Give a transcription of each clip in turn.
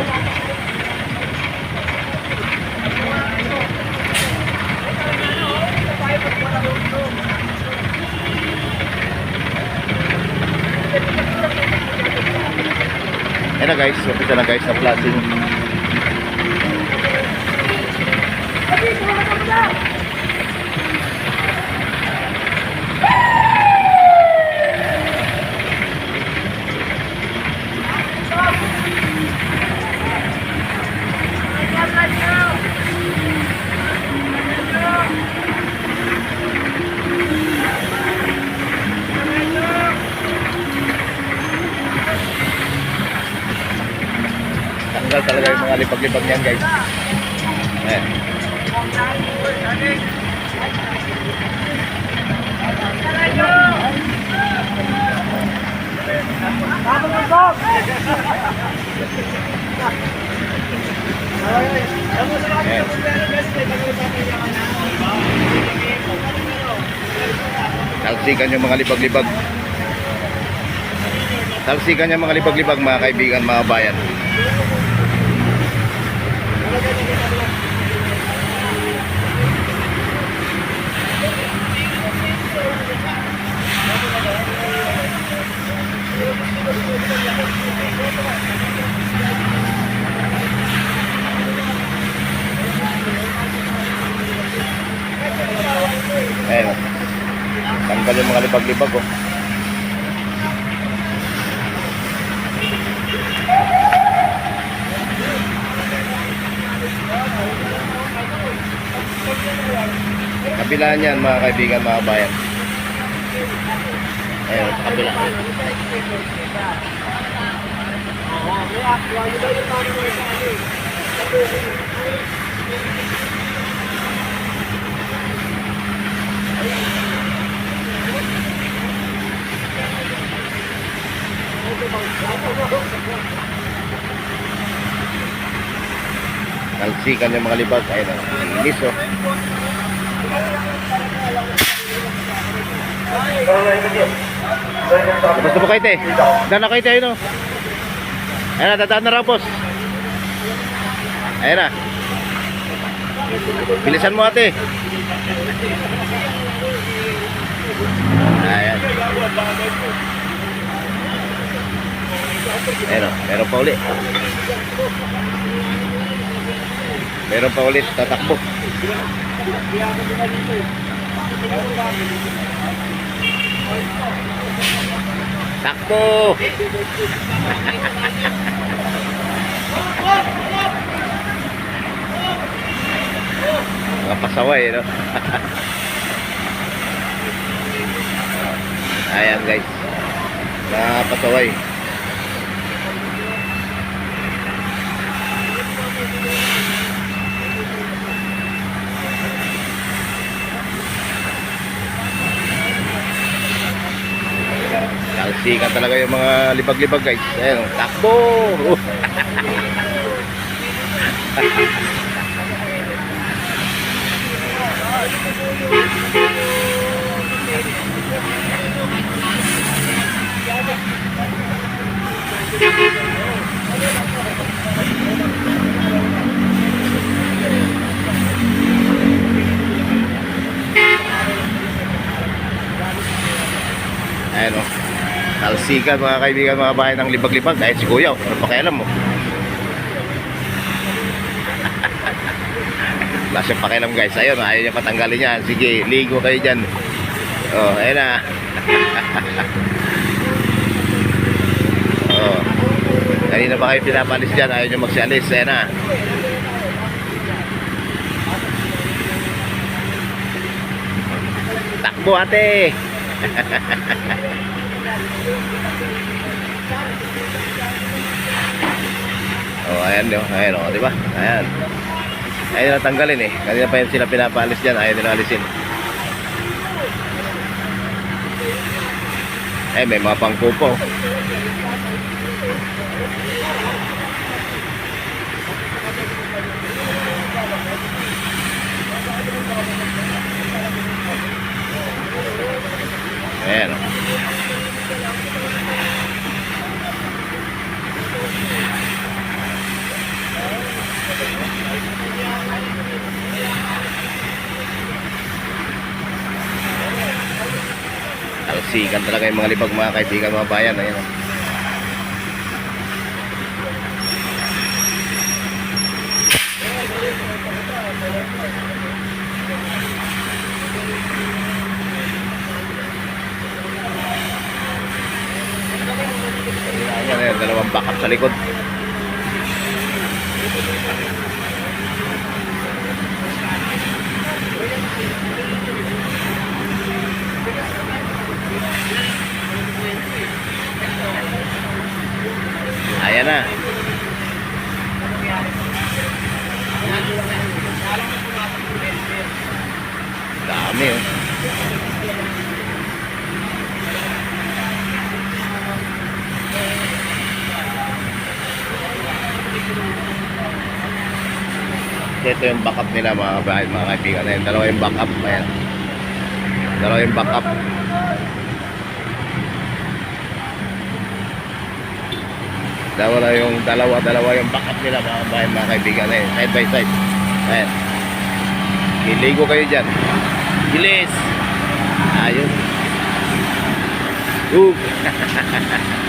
Ayan na guys, umpisa na guys sa flashing. Tanggal talaga yung mga lipag-lipag niyan guys. Ayan. Talsikan yung mga libag-libag. Talsikan yung mga libag-libag mga kaibigan, mga bayan. Ayan. Tanggal yung mga libag-libag oh. Kabila niyan mga kaibigan, mga bayan. Ayan, sa kabila. Talsikan yung mga libag. Ayan, oh. Inis oh. Basta po kayo te. Daan na kayo tayo no. Ayan na, dadaan na raw. Ayan na. Bilisan mo ate. Ayan. Ayan o, meron pa uli. Meron pa ulit, tatakbo. Takbo! Mga pasaway, no? Ayan, guys. Mga pasaway. Talsikan talaga yung mga libag-libag guys. Ayan, oh, takbo! Ayan o. Talsikan mga kaibigan mga bahay ng libag-libag. Dahil si Kuya, ano pakialam mo? Wala siyang pakialam guys. Ayun, ayaw niya patanggalin yan. Sige, ligo kayo dyan. Oh, ayun na. oh. Kanina pa kayo pinapalis dyan. Ayaw niyo magsialis. Ayun na. Takbo ate. Oh, ayan yun. Ayan o, di ba? Ayan. Ayaw na tanggalin eh. Kanina pa yun sila pinapaalis dyan. Ayaw nila alisin. Eh, may mga pangkupo. Ayan o. Talsikan talaga yung mga libag mga kaibigan mga bayan. Ayan oh. Ayan, ayan, dalawang backup sa likod. Ayan na. Dami oh. Ito yung backup nila mga bahay, mga kaibigan. Ayan, dalawa yung backup. Ayan. Dalawa yung backup. Dalawa yung dalawa dalawa yung backup nila mga bahay, mga kaibigan. Ayan, side by side. Ayan. Iligo kayo dyan. Bilis! Ayun. Ug!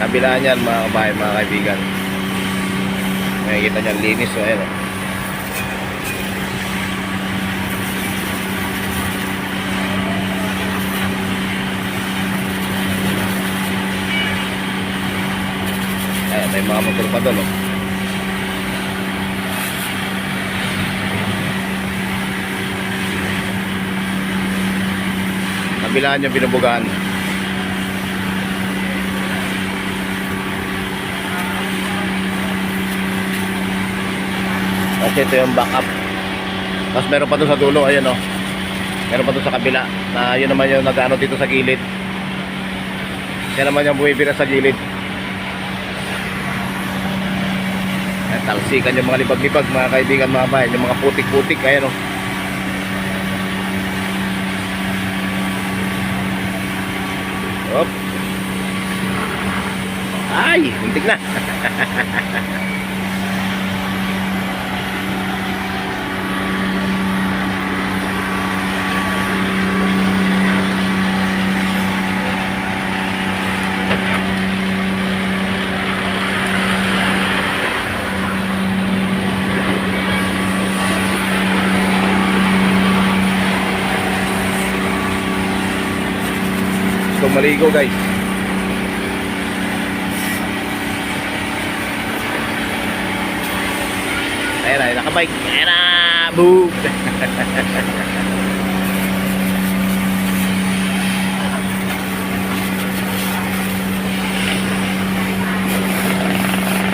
Kabilaan yan mga kabahay, mga kaibigan. Makikita niyan linis o oh. Ayan, may mga motor pa doon. Oh. Kabilaan yung binubugaan. Kasi ito yung backup. Tapos meron pa doon sa dulo, ayan o. Meron pa doon sa kabila. Na yun naman yung nag-ano dito sa gilid. Yan naman yung bumibira sa gilid. Ayan, talsikan yung mga libag-libag, mga kaibigan, mga bayan. Yung mga putik-putik, ayan o. Hop. Ay, muntik na. maligo guys. Ayan na, nakabike. Ayan na, boom!